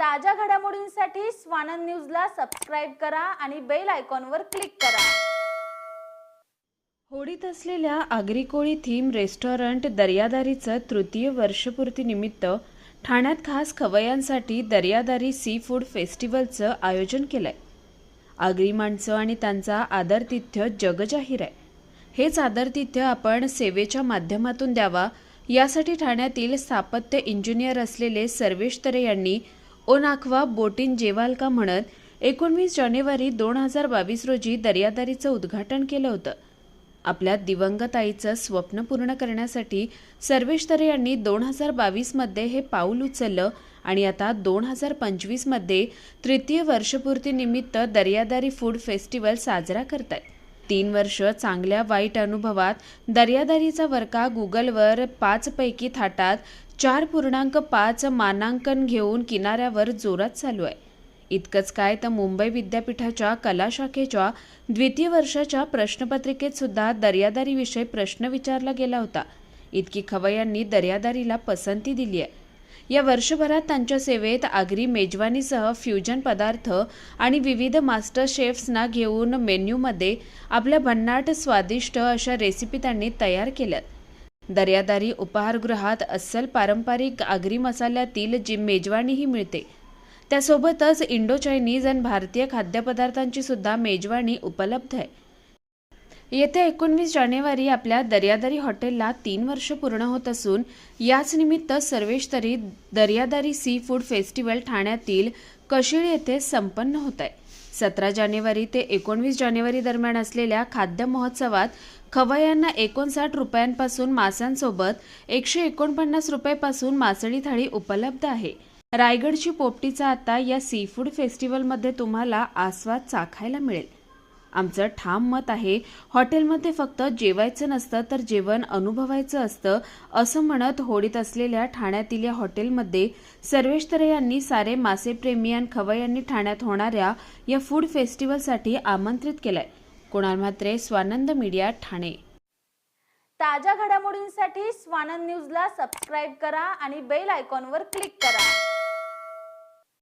ताज्या घडामोडींसाठी स्वानंद न्यूजला सबस्क्राईब करा आणि बेल आयकॉनवर क्लिक करा. होडीत असलेल्या आगरी थीम रेस्टॉरंट दर्यादारीचं तृतीय वर्षपूर्तीनिमित्त ठाण्यात खास खवयांसाठी दर्यादारी सी फूड फेस्टिवलचं आयोजन केलंय. आगरी माणसं आणि त्यांचा आदरतिथ्य जगजाहीर आहे. हेच आदरतिथ्य आपण सेवेच्या माध्यमातून द्यावा यासाठी ठाण्यातील स्थापत्य इंजिनियर असलेले सर्वेश तरे यांनी ओ नाखवा बोटीन जेवाल का म्हणत एकोणवीस जानेवारी दोन हजार बावीस रोजी दर्यादारीचं उद्घाटन केलं होतं. आपल्या दिवंगत आईचं स्वप्न पूर्ण करण्यासाठी सर्वेश तरे यांनी दोन हजार बावीसमध्ये हे पाऊल उचललं आणि आता दोन हजार पंचवीसमध्ये तृतीय वर्षपूर्तीनिमित्त दर्यादारी फूड फेस्टिवल साजरा करतायत. तीन वर्ष चांगल्या वाईट अनुभवात दर्यादारीचा वरका गुगलवर पाचपैकी थाटात चार पूर्णांक पाच मानांकन घेऊन किनाऱ्यावर जोरात चालू आहे. इतकंच काय तर मुंबई विद्यापीठाच्या कला शाखेच्या द्वितीय वर्षाच्या प्रश्नपत्रिकेत सुद्धा दर्यादारीविषयी प्रश्न विचारला गेला होता. इतकी खवय्यांनी दर्यादारीला पसंती दिली आहे. या वर्षभरात त्यांच्या सेवेत आगरी मेजवानीसह फ्युजन पदार्थ आणि विविध मास्टर शेफ्सना घेऊन मेन्यूमध्ये आपल्या भन्नाट स्वादिष्ट अशा रेसिपी त्यांनी तयार केल्यात. दर्यादारी उपाहारगृहात अस्सल पारंपरिक आगरी मसाल्यातील जी मेजवानीही मिळते त्यासोबतच इंडो चायनीज आणि भारतीय खाद्यपदार्थांची सुद्धा मेजवानी उपलब्ध आहे. येत्या एकोणवीस जानेवारी आपल्या दर्यादारी हॉटेलला तीन वर्ष पूर्ण होत असून याच निमित्त सर्वेश तरी दर्यादारी सी फूड फेस्टिवल ठाण्यातील कशिळ येथे संपन्न होत आहे. सतरा जानेवारी ते एकोणवीस जानेवारी दरम्यान असलेल्या खाद्य महोत्सवात खवयांना एकोणसाठ रुपयांपासून मासांसोबत एकशे एकोणपन्नास रुपयापासून मासळी थाळी उपलब्ध आहे. रायगडची पोपटीचा आता या सी फूड फेस्टिवलमध्ये तुम्हाला आस्वाद चाखायला मिळेल. आमचं ठाम मत आहे. हॉटेलमध्ये फक्त जेवायचं नसतं तर जेवण अनुभवायचं असतं असं म्हणत होडीत असलेल्या ठाण्यातील या हॉटेलमध्ये सर्वेश तरे यांनी सारे मासेप्रेमी आणि खवय्यांनी ठाण्यात होणाऱ्या या फूड फेस्टिवलसाठी आमंत्रित केलंय. कुणाल म्हात्रे स्वानंद मीडिया ठाणे. ताज्या घडामोडींसाठी स्वानंद न्यूजला सबस्क्राईब करा आणि बेल आयकॉनवर क्लिक करा.